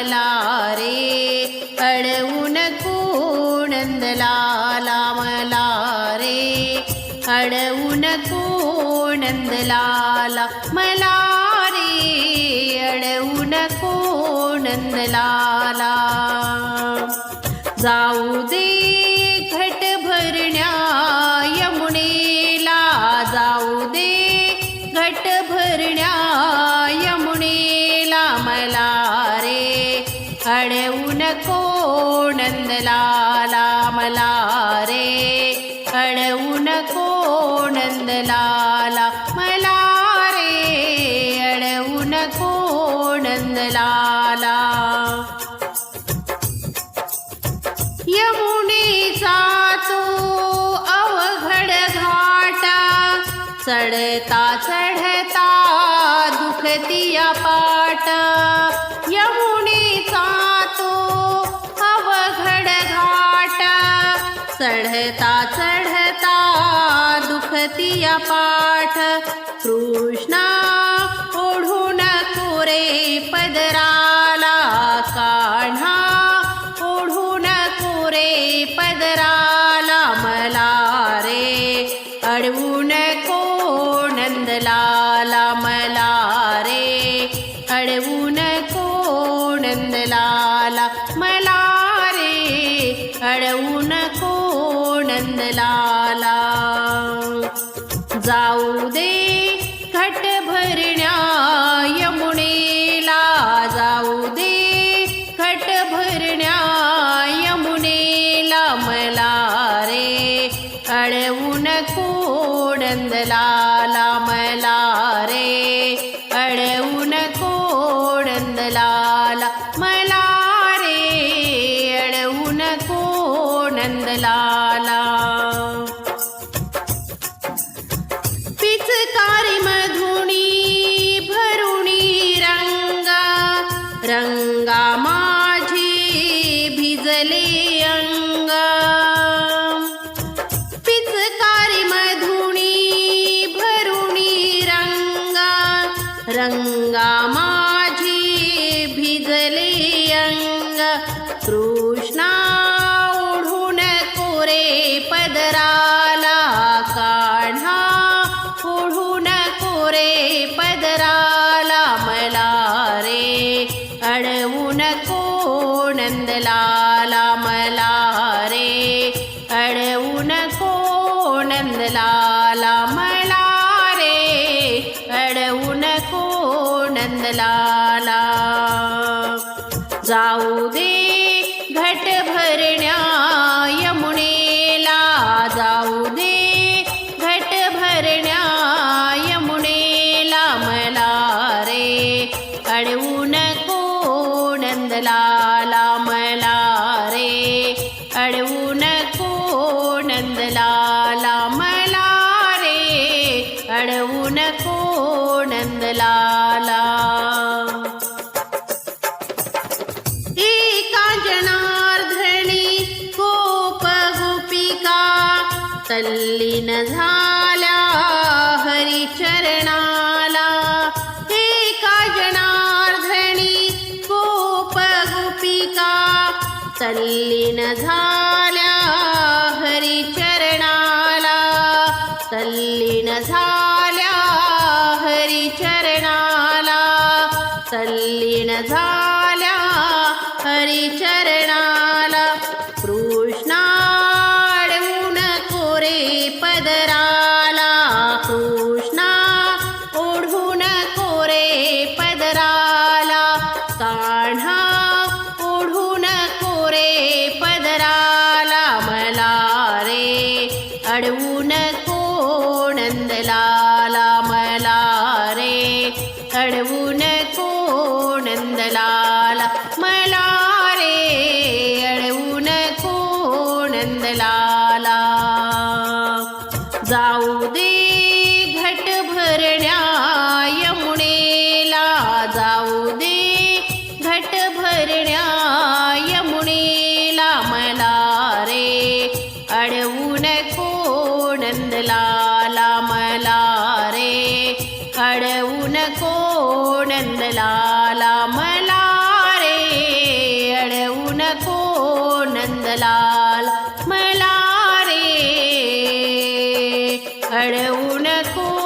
मला रे अडवून कोणंदलाला मला रे अडवून कोणंदलाला मला रे अडवून कोणंदलाला जाऊ दे कोणंदलाला मला रे. अडवून कोणंदलाला मला रे. अडवून कोणंदलाला यमुनेचा तो अवघड घाटा चढता चढता दुखतिया पाटा. यमुनेचा चढता चढता दुखतिया पाठ. कृष्णा ओढून कोरे पदराला काढा ओढून कोरे पदराला मला रे. अडवून कोणंदलाला मला रे. अडवून कोणंदलाला मला रे. अडवून नंदलाला जाऊ दे घट भरण्या यमुनेला. जाऊ दे घट भरण्या यमुनेला. मला रे अडवून कोणंदलाला मला रे अडवून कोणंदलाला मला रे अडवून नको नंदला अडवून कोणंदलाला मला रे अडवून कोणंदलाला मला रे अडवून कोणंदलाला जाऊ दे चरणाला कृष्णाडवून कोरे पदराला. कृष्णा ओढून कोरे पदराला. काढा ओढून कोरे पदराला. मला रे अडवून कोणंदलाला मला रे अडवून नंदलाला जाऊ दे घट भरण्या यमुनेला. जाऊ दे घट भरण्या यमुनेला. मला रे अडवू नको नंदलाला. मला रे अडवू नको नंदलाला. मला haré una cosa.